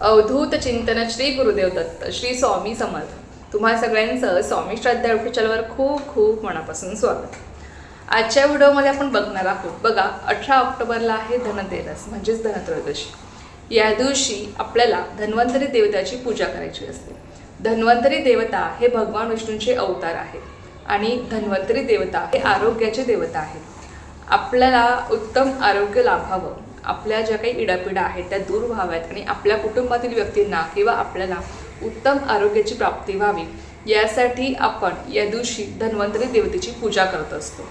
अवधूत चिंतन श्री गुरुदेव दत्त श्री स्वामी समर्थ. तुम्हा सगळ्यांचं स्वामी श्रद्धा युट्यूब चॅनलवर खूप खूप मनापासून स्वागत. आजच्या व्हिडिओमध्ये आपण बघणार आहोत बघा अठरा ऑक्टोबरला आहे धनतेरस म्हणजेच धनत्रयोदशी. या दिवशी आपल्याला धन्वंतरी देवताची पूजा करायची असते. धन्वंतरी देवता हे भगवान विष्णूंचे अवतार आहेत आणि धन्वंतरी देवता हे आरोग्याचे देवता आहेत. आपल्याला उत्तम आरोग्य लाभावं. आपल्या ज्या काही इडापिडा आहेत त्या दूर व्हाव्यात आणि आपल्या कुटुंबातील व्यक्तींना किंवा आपल्याला उत्तम आरोग्याची प्राप्ती व्हावी यासाठी आपण या दिवशी धन्वंतरी देवतेची पूजा करत असतो.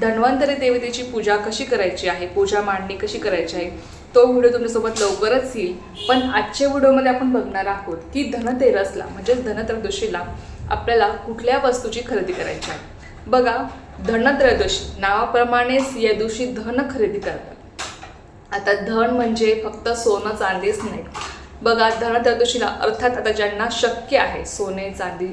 धन्वंतरी देवतेची पूजा कशी करायची आहे? पूजा मांडणी कशी करायची आहे? तो व्हिडिओ तुमच्यासोबत लवकरच येईल. पण आजच्या व्हिडिओमध्ये आपण बघणार आहोत की धनतेरसला म्हणजेच धनत्रयोदशीला आपल्याला कुठल्या वस्तूची खरेदी करायची आहे? बघा धनत्रयोदशी नावाप्रमाणेच या दिवशी धन खरेदी करतात. आता धन म्हणजे फक्त सोनं चांदीच नाही. बघा धनत्रयोदशीला अर्थात आता ज्यांना शक्य आहे सोने चांदी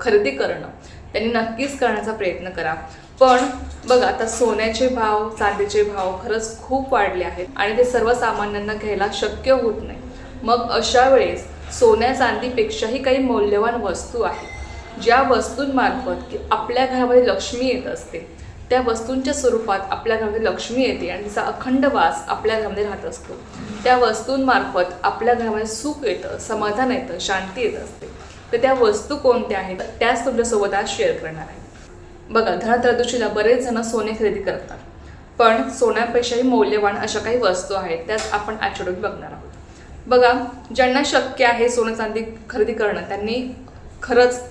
खरेदी करणं त्यांनी नक्कीच करण्याचा प्रयत्न करा. पण बघा आता सोन्याचे भाव चांदीचे भाव खरंच खूप वाढले आहेत आणि ते सर्वसामान्यांना घ्यायला शक्य होत नाही. मग अशा वेळेस सोन्या चांदीपेक्षाही काही मौल्यवान वस्तू आहेत ज्या वस्तूंमार्फत की आपल्या घरामध्ये लक्ष्मी येत असते. त्या वस्तूंच्या स्वरूपात आपल्या घरामध्ये लक्ष्मी येते आणि तिचा अखंड वास आपल्या घरामध्ये राहत असतो. त्या वस्तूंमार्फत आपल्या घरामध्ये सुख येतं समाधान येतं शांती येत असते. तर त्या वस्तू कोणत्या आहेत? त्याच तुमच्यासोबत आज शेअर करणार आहे. बघा धनत्रयोदशीला बरेच जण सोने खरेदी करतात. पण सोन्यापेक्षाही मौल्यवान अशा काही वस्तू आहेत त्याच आपण आजच्या बघणार आहोत. बघा ज्यांना शक्य आहे सोनं चांदी खरेदी करणं त्यांनी खरंच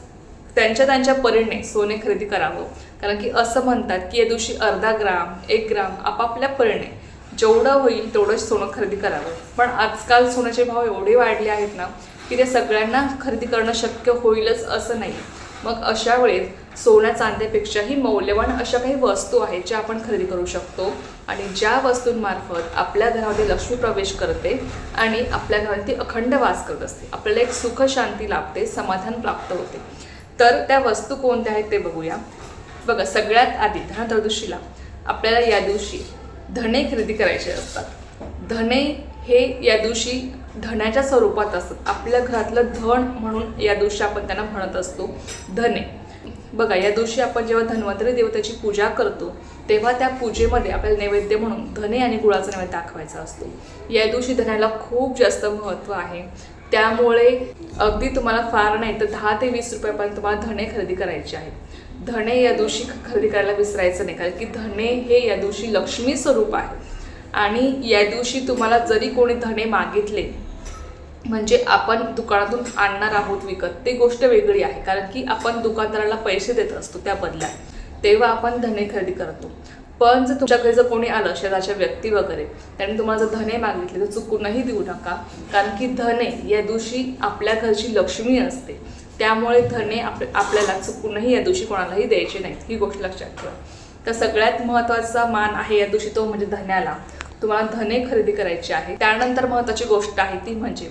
त्यांच्या त्यांच्या परीने सोने खरेदी करावं. कारण की असं म्हणतात की या दिवशी अर्धा ग्राम एक ग्राम आपापल्या परीने जेवढं होईल तेवढंच सोनं खरेदी करावं. पण आजकाल सोन्याचे भाव एवढे वाढले आहेत ना की ते सगळ्यांना खरेदी करणं शक्य होईलच असं नाही. मग अशा वेळेस सोन्या चांद्यापेक्षाही मौल्यवान अशा काही वस्तू आहेत ज्या आपण खरेदी करू शकतो आणि ज्या वस्तूंमार्फत आपल्या घरामध्ये लक्ष्मी प्रवेश करते आणि आपल्या घरात ती अखंड वास करत असते. आपल्याला एक सुख शांती लाभते समाधान प्राप्त होते. तर त्या वस्तू कोणत्या आहेत ते बघूया. बघा सगळ्यात आधी धनत्रयोदशीला आपल्याला या दिवशी धने खरेदी करायचे असतात. धने हे या दिवशी धण्याच्या स्वरूपात असतात. आपल्या घरातलं धन म्हणून या दिवशी आपण त्यांना म्हणत असतो धने. बघा या दिवशी आपण जेव्हा धन्वंतरी देवतेची पूजा करतो तेव्हा त्या पूजेमध्ये आपल्याला नैवेद्य म्हणून धने आणि गुळाचा नैवेद्य दाखवायचा असतो. या दिवशी धण्याला खूप जास्त महत्त्व आहे. त्यामुळे अगदी तुम्हाला फार नाही तर दहा ते वीस रुपयापर्यंत तुम्हाला धणे खरेदी करायचे आहेत. धणे या दिवशी खरेदी करायला विसरायचं नाही कारण की धणे हे या दिवशी लक्ष्मी स्वरूप आहे. आणि या दिवशी तुम्हाला जरी कोणी धणे मागितले म्हणजे आपण दुकानातून आणणार आहोत विकत ती गोष्ट वेगळी आहे कारण की आपण दुकानदाराला पैसे देत असतो त्या बदल्यात. तेव्हा आपण धने खरेदी करतो. पण जर तुमच्या घरी जर कोणी आलं शेजारच्या व्यक्ती वगैरे त्याने तुम्हाला जर धने मागितले तर चुकूनही देऊ नका. कारण की धने या दिवशी आपल्या घरची लक्ष्मी असते. त्यामुळे धने आप आपल्याला चुकूनही या दिवशी कोणालाही द्यायचे नाहीत. ही गोष्ट लक्षात ठेवा. तर सगळ्यात महत्त्वाचा मान आहे या दिवशी तो म्हणजे धन्याला. तुम्हाला धने खरेदी करायची आहे. त्यानंतर महत्त्वाची गोष्ट आहे ती म्हणजे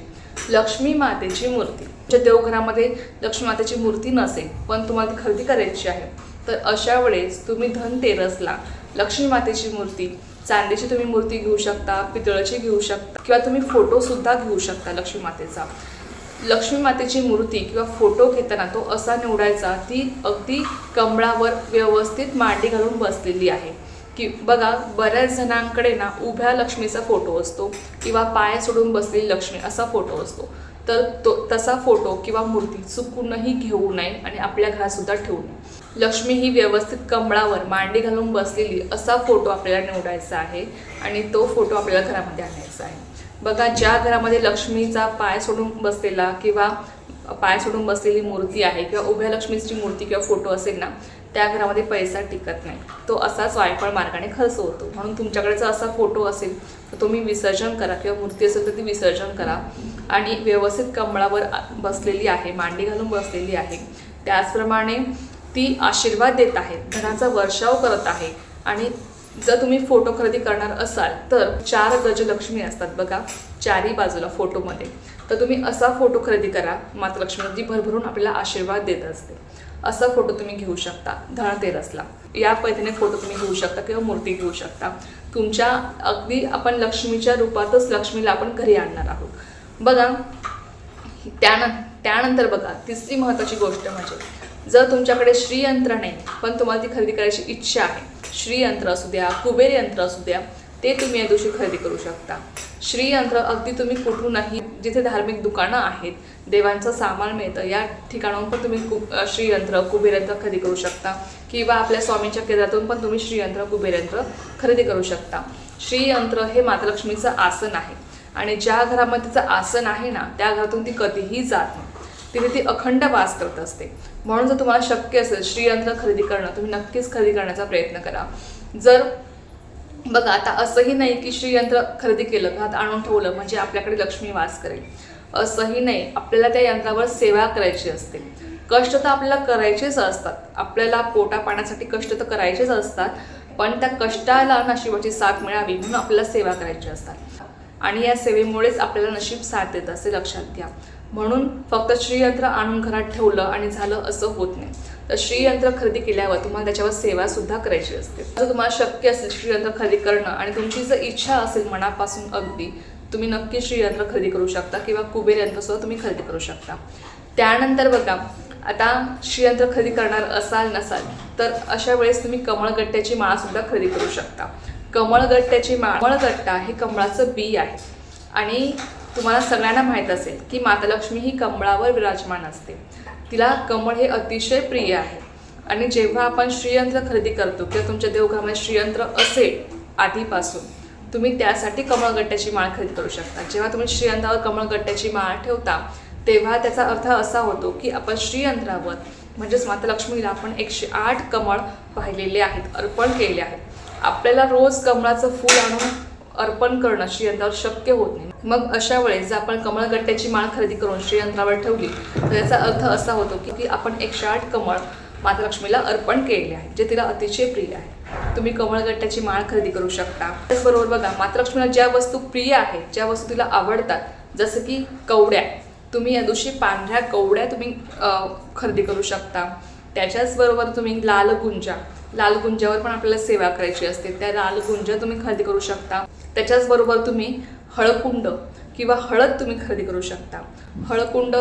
लक्ष्मी मातेची मूर्ती. तुमच्या देवघरामध्ये लक्ष्मी मातेची मूर्ती नसेल पण तुम्हाला ती खरेदी करायची आहे. तर अशा वेळेस तुम्ही धनतेरसला लक्ष्मी मातेची मूर्ती चांदीची तुम्ही मूर्ती घेऊ शकता पितळाची घेऊ शकता किंवा तुम्ही फोटोसुद्धा घेऊ शकता लक्ष्मी मातेचा. लक्ष्मी मातेची मूर्ती किंवा फोटो घेताना तो असा निवडायचा ती अगदी कमळावर व्यवस्थित मांडी घालून बसलेली आहे. की बघा बऱ्याच जणांकडे ना उभ्या लक्ष्मीचा फोटो असतो किंवा पाय सोडून बसलेली लक्ष्मी असा फोटो असतो. तर तो तसा फोटो किंवा मूर्ती चुकूनही घेऊ नये आणि आपल्या घरातसुद्धा ठेवू नये. लक्ष्मी ही व्यवस्थित कमळावर मांडी घालून बसलेली असा फोटो आपल्याला निवडायचा आहे आणि तो फोटो आपल्याला घरामध्ये आणायचा आहे. बघा ज्या घरामध्ये लक्ष्मीचा पाय सोडून बसलेला किंवा पाय सोडून बसलेली मूर्ती आहे किंवा उभ्या लक्ष्मीची मूर्ती किंवा फोटो असेल ना त्या घरामध्ये पैसा टिकत नाही. तो असाच वायफळ मार्गाने खर्च होतो म्हणून तुमच्याकडे जर असा फोटो असेल तर तुम्ही विसर्जन करा किंवा मूर्ती असेल तर ती विसर्जन करा. आणि व्यवस्थित कमळावर बसलेली आहे मांडी घालून बसलेली आहे. त्याचप्रमाणे ती आशीर्वाद देत आहे धनाचा वर्षाव करत आहे. आणि जर तुम्ही फोटो खरेदी करणार असाल तर चार गजलक्ष्मी असतात बघा चारही बाजूला फोटोमध्ये. तर तुम्ही असा फोटो खरेदी करा माता लक्ष्मी जी भरभरून आपल्याला आशीर्वाद देत असते. असा फोटो तुम्ही घेऊ शकता धनतेरसला या पद्धतीने फोटो तुम्ही घेऊ शकता किंवा मूर्ती घेऊ शकता. तुमच्या अगदी आपण लक्ष्मीच्या रूपातच लक्ष्मीला आपण घरी आणणार आहोत. बघा त्यानं त्यानंतर बघा तिसरी महत्त्वाची गोष्ट म्हणजे जर तुमच्याकडे श्रीयंत्र नाही पण तुम्हाला ती खरेदी करायची इच्छा आहे श्रीयंत्र असू द्या कुबेर यंत्र असू द्या ते तुम्ही या दिवशी खरेदी करू शकता. श्रीयंत्र अगदी तुम्ही कुठूनही जिथे धार्मिक दुकानं आहेत देवांचं सामान मिळतं या ठिकाणाहून पण तुम्ही कु श्रीयंत्र कुबेरयंत्र खरेदी करू शकता. किंवा आपल्या स्वामींच्या केंद्रातून पण तुम्ही श्रीयंत्र कुबेरयंत्र खरेदी करू शकता. श्रीयंत्र हे मातालक्ष्मीचं आसन आहे. आणि ज्या घरामध्ये तिचं आसन आहे ना त्या घरातून ती कधीही जात नाही. तिथे ती अखंड वास करत असते. म्हणून जर तुम्हाला शक्य असेल श्रीयंत्र खरेदी करणं तुम्ही नक्कीच खरेदी करण्याचा प्रयत्न करा. जर बघा आता असंही नाही की श्रीयंत्र खरेदी केलं घरात आणून ठेवलं म्हणजे आपल्याकडे लक्ष्मी वास करेल. असंही नाही. आपल्याला त्या यंत्रावर सेवा करायची असते. कष्ट तर आपल्याला करायचेच असतात. आपल्याला पोटा पाण्यासाठी कष्ट तर करायचेच असतात. पण त्या कष्टाला नशिबाची साथ मिळावी म्हणून आपल्याला सेवा करायची असतात. आणि या सेवेमुळेच आपल्याला नशीब साथ देत असे लक्षात घ्या. म्हणून फक्त श्रीयंत्र आणून घरात ठेवलं आणि झालं असं होत नाही. तर श्रीयंत्र खरेदी केल्यावर तुम्हाला त्याच्यावर सेवा सुद्धा करायची असते. जर तुम्हाला शक्य असेल श्रीयंत्र खरेदी करणं आणि तुमची जर इच्छा असेल मनापासून अगदी तुम्ही नक्की श्रीयंत्र खरेदी करू शकता किंवा कुबेर यंत्रसुद्धा तुम्ही खरेदी करू शकता. त्यानंतर बघा आता श्रीयंत्र खरेदी करणार असाल नसाल तर अशा वेळेस तुम्ही कमळगट्ट्याची माळासुद्धा खरेदी करू शकता. कमळगट्ट्याची माळ कमळगट्टा हे कमळाचं बी आहे. आणि तुम्हाला सगळ्यांना माहीत असेल की माता लक्ष्मी ही कमळावर विराजमान असते. तिला कमळ हे अतिशय प्रिय आहे. आणि जेव्हा आपण श्रीयंत्र खरेदी करतो किंवा तुमच्या देवघरामध्ये श्रीयंत्र असेल आधीपासून तुम्ही त्यासाठी कमळगट्ट्याची माळ खरेदी करू शकता. जेव्हा तुम्ही श्रीयंत्रावर कमळगट्ट्याची माळ ठेवता तेव्हा त्याचा अर्थ असा होतो की आपण श्रीयंत्रावर म्हणजेच माता लक्ष्मीला आपण एकशे आठ कमळ पाहिलेले आहेत अर्पण केले आहेत. आपल्याला रोज कमळाचं फूल आणून अर्पण करणं श्रीयंत्रावर शक्य होत नाही. मग अशा वेळेस जर आपण कमळगट्ट्याची माळ खरेदी करून श्रीयंत्रावर ठेवली तर याचा अर्थ असा होतो की की आपण एकशे आठ कमळ माता लक्ष्मीला अर्पण केलेले आहे जे तिला अतिशय प्रिय आहे. तुम्ही कमळगट्ट्याची माळ खरेदी करू शकता. त्याचबरोबर बघा माता लक्ष्मीला ज्या वस्तू प्रिय आहेत ज्या वस्तू तिला आवडतात जसं की कवड्या तुम्ही या दिवशी पांढऱ्या कवड्या तुम्ही खरेदी करू शकता. त्याच्याचबरोबर तुम्ही लाल गुंजा लाल गुंजावर पण आपल्याला सेवा करायची असते. त्या लाल गुंज तुम्ही खरेदी करू शकता. त्याच्याचबरोबर तुम्ही हळकुंड किंवा हळद तुम्ही खरेदी करू शकता. हळकुंड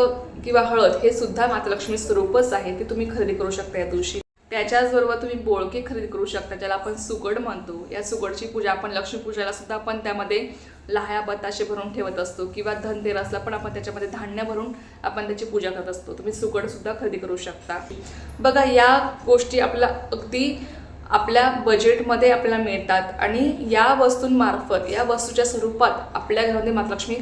किंवा हळद हे सुद्धा मातलक्ष्मी स्वरूपच आहे ते तुम्ही खरेदी करू शकता या दिवशी. त्याच्याचबरोबर तुम्ही बोळके खरेदी करू शकता ज्याला आपण सुगड म्हणतो. या सुगडची पूजा आपण लक्ष्मीपूजाला सुद्धा आपण त्यामध्ये लाह्या बताशे भरून ठेवत असतो किंवा धनतेरसला पण आपण त्याच्यामध्ये धान्य भरून आपण त्याची पूजा करत असतो. तुम्ही सुकटसुद्धा खरेदी करू शकता. बघा या गोष्टी आपल्याला अगदी आपल्या बजेटमध्ये आपल्याला मिळतात आणि या वस्तूंमार्फत या वस्तूच्या स्वरूपात आपल्या घरामध्ये महालक्ष्मी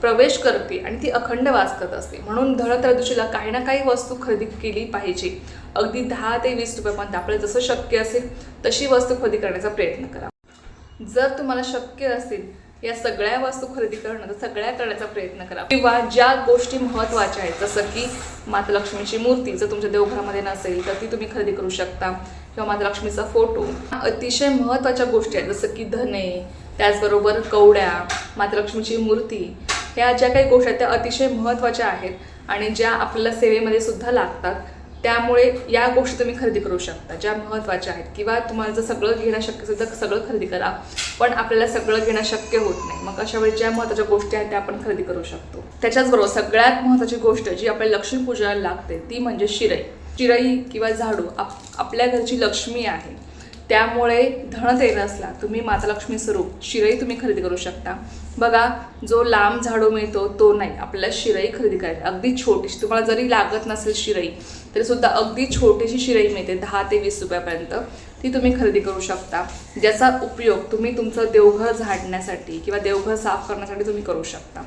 प्रवेश करते आणि ती अखंड वास करत असते. म्हणून धनत्रयोदशीला काही ना काही वस्तू खरेदी केली पाहिजे. अगदी दहा ते वीस रुपयापर्यंत आपल्याला जसं शक्य असेल तशी वस्तू खरेदी करण्याचा प्रयत्न करा. जर तुम्हाला शक्य असेल या सगळ्या वस्तू खरेदी करणं तर सगळ्या करण्याचा प्रयत्न करा. किंवा ज्या गोष्टी महत्त्वाच्या आहेत जसं की माता लक्ष्मीची मूर्ती जर तुमच्या देवघरामध्ये नसेल तर ती तुम्ही खरेदी करू शकता. किंवा माता लक्ष्मीचा फोटो. अतिशय महत्त्वाच्या गोष्टी आहेत जसं की धने त्याचबरोबर कवड्या माता लक्ष्मीची मूर्ती. ह्या ज्या काही गोष्टी आहेत त्या अतिशय महत्त्वाच्या आहेत आणि ज्या आपल्याला सेवेमध्ये सुद्धा लागतात. त्यामुळे या गोष्टी तुम्ही खरेदी करू शकता ज्या महत्त्वाच्या आहेत. किंवा तुम्हाला जर सगळं घेणं शक्य असेल तर सगळं खरेदी करा पण आपल्याला सगळं घेणं शक्य होत नाही. मग अशा वेळी ज्या महत्त्वाच्या गोष्टी आहेत त्या आपण खरेदी करू शकतो. त्याच्याचबरोबर सगळ्यात महत्त्वाची गोष्ट जी आपल्या लक्ष्मीपूजनाला लागते ती म्हणजे शिरई. चिराई किंवा झाडू आप आपल्या घरची लक्ष्मी आहे. त्यामुळे धनतेरसला तुम्ही मातालक्ष्मी स्वरूप शिरई तुम्ही खरेदी करू शकता. बघा जो लांब झाडू मिळतो तो नाही. आपल्याला शिरई खरेदी करायची. अगदी छोटीशी तुम्हाला जरी लागत नसेल शिरई तरीसुद्धा अगदी छोटीशी शिरई मिळते दहा ते वीस रुपयापर्यंत. ती तुम्ही खरेदी करू शकता. ज्याचा उपयोग तुम्ही तुमचं देवघर झाडण्यासाठी किंवा देवघर साफ करण्यासाठी तुम्ही करू शकता.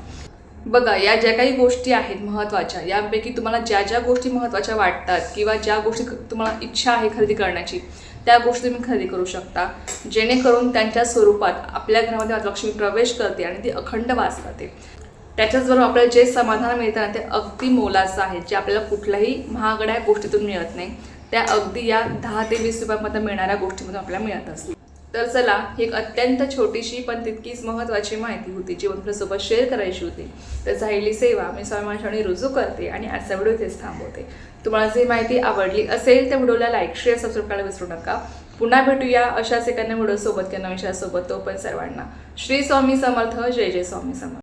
बघा या ज्या काही गोष्टी आहेत महत्त्वाच्या यापैकी तुम्हाला ज्या ज्या गोष्टी महत्त्वाच्या वाटतात किंवा ज्या गोष्टी तुम्हाला इच्छा आहे खरेदी करण्याची त्या गोष्टी तुम्ही खरेदी करू शकता. जेणेकरून त्यांच्या स्वरूपात आपल्या घरामध्ये लक्ष्मी प्रवेश करते आणि ती अखंड वास करते. त्याच्याचबरोबर आपल्याला जे समाधान मिळतं ना ते अगदी मोलाचं आहे जे आपल्याला कुठल्याही महागड्या गोष्टीतून मिळत नाही. त्या अगदी या दहा ते वीस रुपयामध्ये मिळणाऱ्या गोष्टीमधून आपल्याला मिळत असते. तर चला ही एक अत्यंत छोटीशी पण तितकीच महत्त्वाची माहिती होती जी आपल्यासोबत शेअर करायची होती. तर झालेली सेवा मी स्वामी रुजू करते आणि आजचा व्हिडिओ इथेच थांबवते. तुम्हाला जी माहिती आवडली असेल त्या व्हिडिओला लाईक शेअर सबस्क्राईब करायला विसरू नका. पुन्हा भेटूया अशाच एखाद्या व्हिडिओसोबत किंवा विषयासोबत. सोबत तो पण सर्वांना श्री स्वामी समर्थ जय जय स्वामी समर्थ.